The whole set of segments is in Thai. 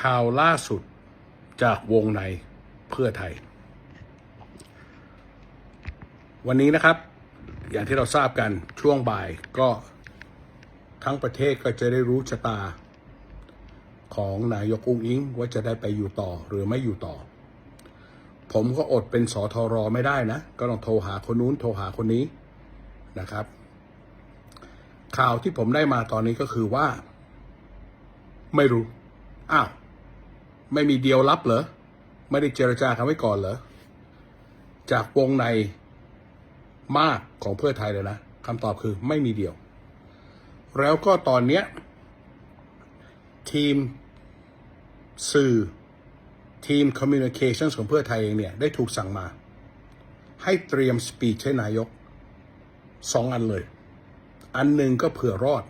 ข่าวล่าสุดจากวงในเพื่อไทย วันนี้นะครับ อย่างที่เราทราบกันช่วงบ่ายก็ทั้งประเทศก็จะได้รู้ชะตา ของนายกอุ้งอิงว่าจะได้ไปอยู่ต่อหรือไม่อยู่ต่อ ผมก็อดเป็นสอทอรอไม่ได้นะ ก็ต้องโทรหาคนนู้นโทรหาคนนี้นะครับ ข่าวที่ผมได้มาตอนนี้ก็คือว่า ไม่รู้ อ้าว ไม่มีเดียวลับเหรอ ไม่ได้เจรจากันไว้ก่อนเหรอ จากวงในมากของเพื่อไทยเลยนะคำตอบคือไม่มีเดียว แล้วก็ตอนเนี้ย ทีมสื่อทีม Communications ของเพื่อไทยเองเนี่ย ได้ถูกสั่งมา ให้เตรียมสปีชให้นายกสองอันเลย อันหนึ่งก็เผื่อรอด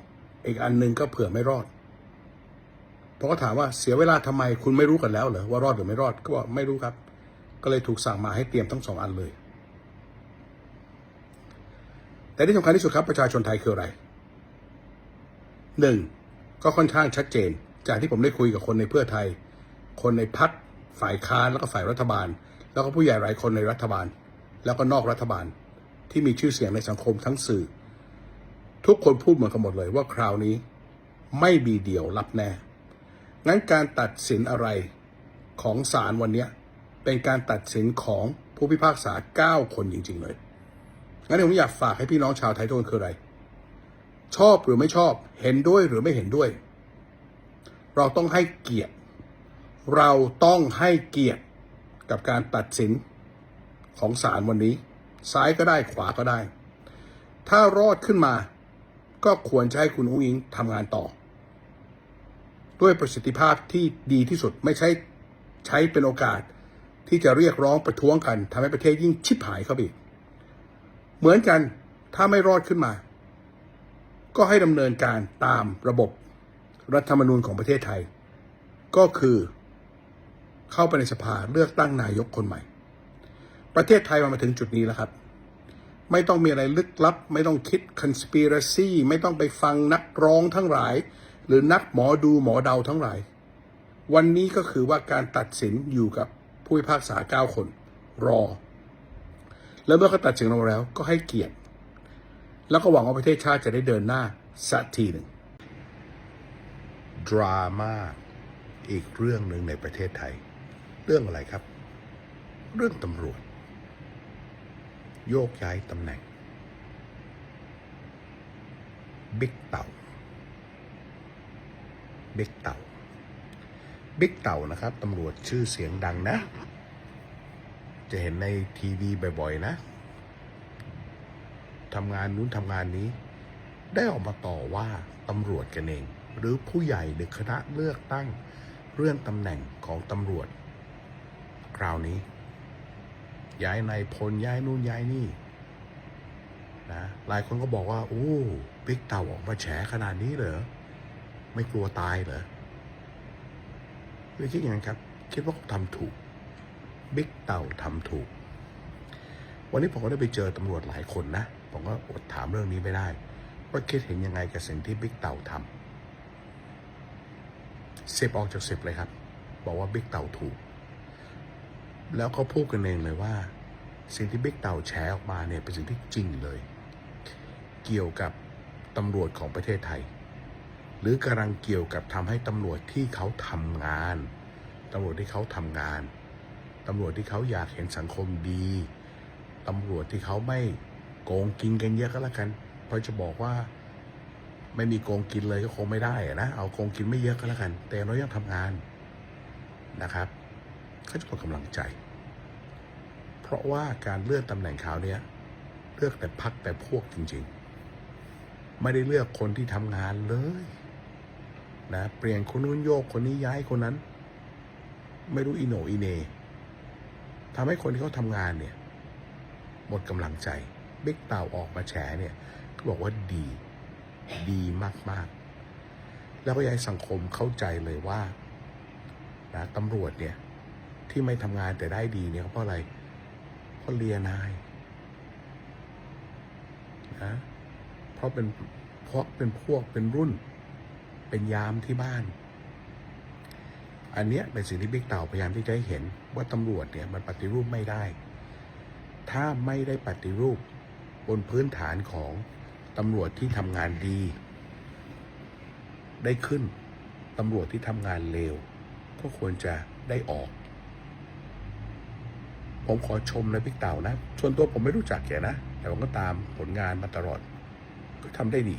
อีกอันหนึ่งก็เผื่อไม่รอด เพราะก็ถามว่าเสียเวลาทำไมคุณไม่รู้กันแล้วเหรอว่ารอดหรือไม่รอดก็บอกไม่รู้ครับ ก็เลยถูกสั่งมาให้เตรียมทั้งสองอันเลย แต่ที่สำคัญที่สุดครับประชาชนไทยคืออะไรหนึ่งก็ค่อนข้างชัดเจน จากที่ผมได้คุยกับคนในเพื่อไทย คนในพักฝ่ายค้านแล้วก็ฝ่ายรัฐบาล แล้วก็ผู้ใหญ่หลายคนในรัฐบาล แล้วก็นอกรัฐบาลที่มีชื่อเสียงในสังคมทั้งสื่อ ทุกคนพูดเหมือนกันหมดเลยว่าคราวนี้ไม่มีเดี่ยวรับแน่ งั้นการตัดสินอะไรของศาลวันนี้เป็นการตัดสินของผู้พิพากษา 9 คนจริง ๆ เลย งั้นผมอยากฝากให้พี่น้องชาวไทยทุกคนคืออะไร ชอบหรือไม่ชอบ เห็นด้วยหรือไม่เห็นด้วย เราต้องให้เกียรติ เราต้องให้เกียรติกับการตัดสินของศาลวันนี้ ซ้ายก็ได้ขวาก็ได้ ถ้ารอดขึ้นมา ก็ควรจะให้คุณอุ้งอิงทำงานต่อ ด้วยประสิทธิภาพที่ดีที่สุดไม่ใช่ใช้เป็นโอกาสที่จะเรียกร้องประท้วงกันทำให้ประเทศยิ่งชิบหายเข้าไปอีกเหมือนกันถ้าไม่รอดขึ้นมา ก็ให้ดำเนินการตามระบบรัฐธรรมนูญของประเทศไทย ก็คือเข้าไปในสภาเลือกตั้งนายกคนใหม่ ประเทศไทยมาถึงจุดนี้แล้วครับ ไม่ต้องมีอะไรลึกลับ ไม่ต้องคิด conspiracy ไม่ต้องไปฟังนักร้องทั้งหลาย หรือนักหมอดูหมอเดาทั้งหลาย วันนี้ก็คือว่าการตัดสินอยู่กับผู้พิพากษาเก้าคนรอ แล้วเมื่อเขาตัดสินลงแล้วก็ให้เกียรติ แล้วก็หวังว่าประเทศชาติจะได้เดินหน้าสักทีหนึ่งดราม่าอีกเรื่องหนึ่งในประเทศไทย เรื่องอะไรครับ เรื่องตำรวจ โยกย้ายตำแหน่ง บิ๊กเต่า บิ๊กเต่า บิ๊กเต่านะครับตำรวจชื่อเสียงดังนะ จะเห็นในทีวีบ่อยๆ นะทำงานนู้นทำงานนี้ ได้ออกมาต่อว่าตำรวจกันเอง หรือผู้ใหญ่หรือคณะเลือกตั้งเรื่องตำแหน่งของตำรวจ คราวนี้ ย้ายนายพลย้ายนู่นย้ายนี่นะหลายคนก็บอกว่า โอ้บิ๊กเต่าออกมาแฉขนาดนี้เหรอ ไม่กลัวตายเหรอไม่คิดอย่างนั้นครับ คิดว่าเขาทำถูก บิ๊กเต่าทำถูก วันนี้ผมก็ได้ไปเจอตำรวจหลายคนนะ ผมก็อดถามเรื่องนี้ไม่ได้ ว่าคิดเห็นยังไงกับสิ่งที่บิ๊กเต่าทำสิบออกจากสิบเลยครับ บอกว่าบิ๊กเต่าถูก แล้วเขาพูดกันเองเลยว่า สิ่งที่บิ๊กเต่าแชร์ออกมาเนี่ยเป็นสิ่งที่จริงเลย เกี่ยวกับตำรวจของประเทศไทย หรือกำลังเกี่ยวกับทำให้ตำรวจที่เขาทำงานตำรวจที่เขาทำงานตำรวจที่เขาอยากเห็นสังคมดีตำรวจที่เขาไม่โกงกินกันเยอะก็แล้วกัน เพราะจะบอกว่าไม่มีโกงกินเลยก็คงไม่ได้นะ เอาโกงกินไม่เยอะก็แล้วกัน แต่เรายังทำงานนะครับเขาจะหมดกำลังใจ เพราะว่าการเลื่อนตำแหน่งข่าวเนี้ยเลือกแต่พักแต่พวกจริง ๆ ไม่ได้เลือกคนที่ทำงานเลย นะเปลี่ยนคนนู้นโยกคนนี้ย้ายคนนั้น ไม่รู้อีโนอีเนทำให้คนที่เขาทำงานเนี่ยหมดกำลังใจบิ๊กเต่าออกมาแฉเนี่ยเขาบอกว่าดี ดีมาก ๆ แล้วก็อยากให้สังคมเข้าใจเลยว่านะตำรวจเนี่ยที่ไม่ทำงานแต่ได้ดีเนี่ยเพราะอะไรเพราะเลียนายนะเพราะเป็นเพราะเป็นพวกเป็นรุ่น เป็นยามที่บ้าน อันเนี้ยเป็นสิ่งที่บิ๊กเต่าพยายามที่จะให้เห็นว่าตำรวจเนี่ยมันปฏิรูปไม่ได้ ถ้าไม่ได้ปฏิรูปบนพื้นฐานของตำรวจที่ทำงานดี ได้ขึ้นตำรวจที่ทำงานเลวก็ควรจะได้ออก ผมขอชมนะพี่เต่านะ ส่วนตัวผมไม่รู้จักแกนะ แต่ผมก็ตามผลงานมาตลอด ก็ทำได้ดี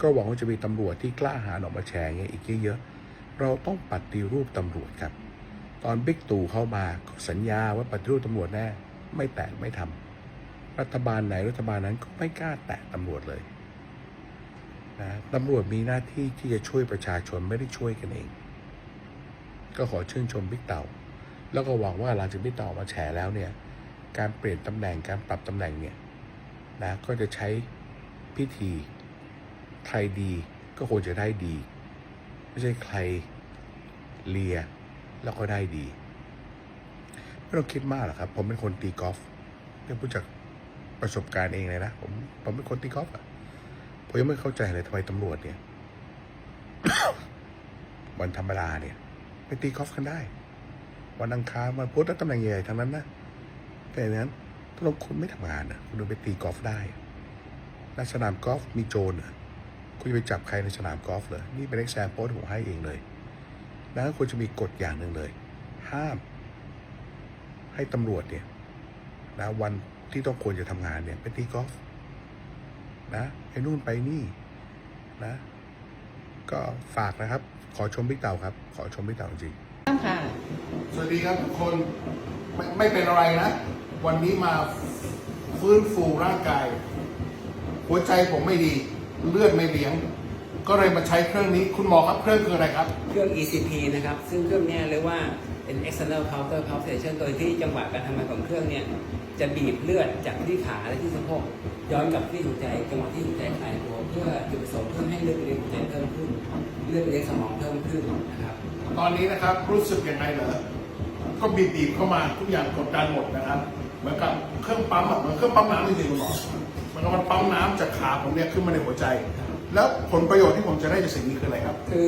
ก็หวังว่าจะมีตำรวจที่กล้าหาญออกมาแชร์เงี้ยอีกเยอะๆ เราต้องปฏิรูปตำรวจครับ ตอนบิ๊กตู่เข้ามาสัญญาว่าปฏิรูปตำรวจแน่ ไม่แตะไม่ทำรัฐบาลไหนรัฐบาลนั้นก็ไม่กล้าแตะตำรวจเลยนะตำรวจมีหน้าที่ที่จะช่วยประชาชนไม่ได้ช่วยกันเอง ก็ขอชื่นชมบิ๊กเต่า แล้วก็หวังว่าหลังจากบิ๊กเต่ามาแฉแล้วเนี่ย การเปลี่ยนตำแหน่งการปรับตำแหน่งเนี่ยนะก็จะใช้พิธี ใครดีก็ควรจะได้ดี ไม่ใช่ใครเลียแล้วก็ได้ดี ไม่ต้องคิดมากหรอกครับ ผมเป็นคนตีกอล์ฟเรื่องพูดจากประสบการณ์เองเลยนะผมผมเป็นคนตีกอล์ฟอะผมยังไม่เข้าใจเลยทำไมตำรวจเนี่ย วันธรรมดาเนี่ยไปตีกอล์ฟกันได้ วันอังคารวันพุธแล้วตำแหน่งใหญ่ทั้งนั้นนะแต่อย่างนั้นถ้าเราคุณไม่ทำงานนะคุณเดินไปตีกอล์ฟได้และสนามกอล์ฟมีโจรนะ คุณจะไปจับใครในสนามกอล์ฟเลยนี่เป็นเอ็กซมโพสผมให้เองเลยแล้วควรจะมีกฎอย่างหนึ่งเลย ห้าม ให้ตำรวจเนี่ยนะวันที่ต้องควรจะทำงานเนี่ยไปตีกอล์ฟนะไปนู่นไปนี่นะ ก็ฝากนะครับ ขอชมบิ๊กเต่าครับ ขอชมบิ๊กเต่าจริงค่ะสวัสดีครับทุกคนไม่ไม่เป็นอะไรนะ วันนี้มาฟื้นฟูร่างกาย หัวใจผมไม่ดี เลือดไม่เลี้ยง ก็เลยมาใช้เครื่องนี้คุณหมอครับเครื่องคืออะไรครับ เครื่อง ECP นะครับ ซึ่งเครื่องเนี้ยเรียกว่าเป็น external counter palpitation โดยที่จังหวะการทำงานของเครื่องเนี่ยจะบีบเลือดจากที่ขาและที่สะโพกย้อนกลับที่หัวใจจังหวะที่หัวใจคลายตัวเพื่อจุดประสงค์เพื่อให้เลือดไปเลี้ยงหัวใจเพิ่มขึ้น เลือดไปเลี้ยงสมองเพิ่มขึ้นนะครับ ตอนนี้นะครับรู้สึกยังไงเหรอก็บีบบีบเข้ามาทุกอย่างกดดันหมดนะครับ เหมือนกับเครื่องปั๊มอะเหมือนเครื่องปั๊มน้ำจริงๆคุณหมอ มันก็มันปั๊มน้ำจากขาผมเนี่ยขึ้นมาในหัวใจ แล้วผลประโยชน์ที่ผมจะได้จากสิ่งนี้คืออะไรครับ คือ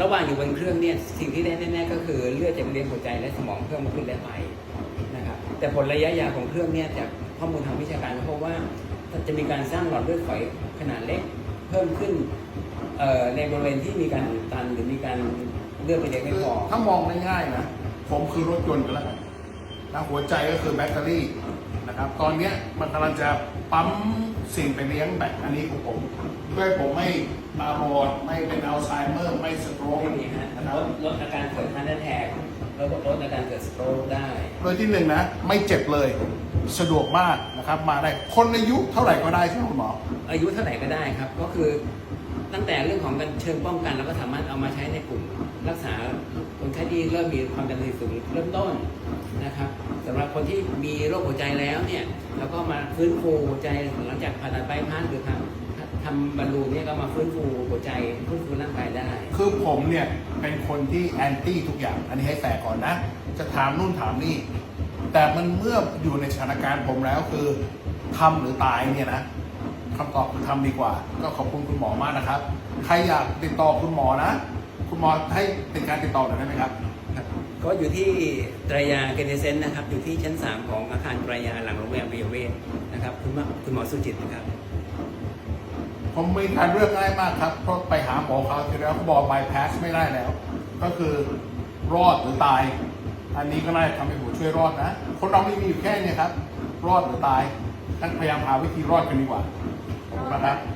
ระหว่างอยู่บนเครื่องเนี่ยสิ่งที่ได้แน่ๆก็คือเลือดจะไปเลี้ยงหัวใจและสมองเพิ่มขึ้นและไปนะครับแต่ผลระยะยาวของเครื่องเนี่ยจากข้อมูลทางวิชาการพบว่าจะมีการสร้างหลอดเลือดฝอยขนาดเล็กเพิ่มขึ้นเอ่อในบริเวณที่มีการอุดตันหรือมีการเลือดไปเลี้ยงไม่พอถ้ามองง่ายๆนะผมคือรถยนต์กันแล้วกัน นะหัวใจก็คือแบตเตอรี่นะครับตอนเนี้ยมันกำลังจะปั๊มสิ่งไปเลี้ยงแบตอันนี้ของผมเพื่อให้ผมไม่ตาบอดไม่เป็นอัลไซเมอร์ไม่สโตรกไม่มีฮะนะครับลดลดอาการเกิดฮาร์ดแทกแล้วก็ลดอาการเกิดสโตรกได้โดยที่หนึ่งนะ ไม่เจ็บเลยสะดวกมากนะครับมาได้คนอายุเท่าไหร่ก็ได้ใช่ไหมคุณหมอ อายุเท่าไหร่ก็ได้ครับ ก็คือตั้งแต่เรื่องของการเชิงป้องกันเราก็สามารถเอามาใช้ในกลุ่มรักษา คนไข้ที่เริ่มมีความดันโลหิตสูงเริ่มต้นนะครับสำหรับคนที่มีโรคหัวใจแล้วเนี่ยเราก็มาฟื้นฟูหัวใจหลังจากผ่าตัดไบพาสหรือทำทำบอลลูนเนี่ยก็มาฟื้นฟูหัวใจฟื้นฟูร่างกายได้ คือผมเนี่ยเป็นคนที่แอนตี้ทุกอย่าง อันนี้ให้แฝงก่อนนะ จะถามนู่นถามนี่ แต่มันเมื่ออยู่ในสถานการณ์ผมแล้วคือทำหรือตายเนี่ยนะคำตอบคือทำดีกว่า ก็ขอบคุณคุณหมอมากนะครับ ใครอยากติดต่อคุณหมอนะ คุณหมอให้เป็นการติดต่อหน่อยได้ไหมครับ ก็อยู่ที่ตรายาเกเนเซนนะครับ อยู่ที่ชั้น 3 ของอาคารตรายาหลังโรงแรมวิเวศนะครับ คุณหมอคุณหมอสุจิตนะครับ ผมมีการเลือกง่ายมากครับ เพราะไปหาหมอเขาวที่แล้วเขาบอกบายพาสไม่ได้แล้ว ก็คือรอดหรือตาย อันนี้ก็น่าจะทำให้ผมช่วยรอดนะ คนเราไม่มีอยู่แค่เนี้ครับ รอดหรือตายงั้นพยายามหาวิธีรอดกันดีกว่าขอบคุณนะครับสุขภาพดี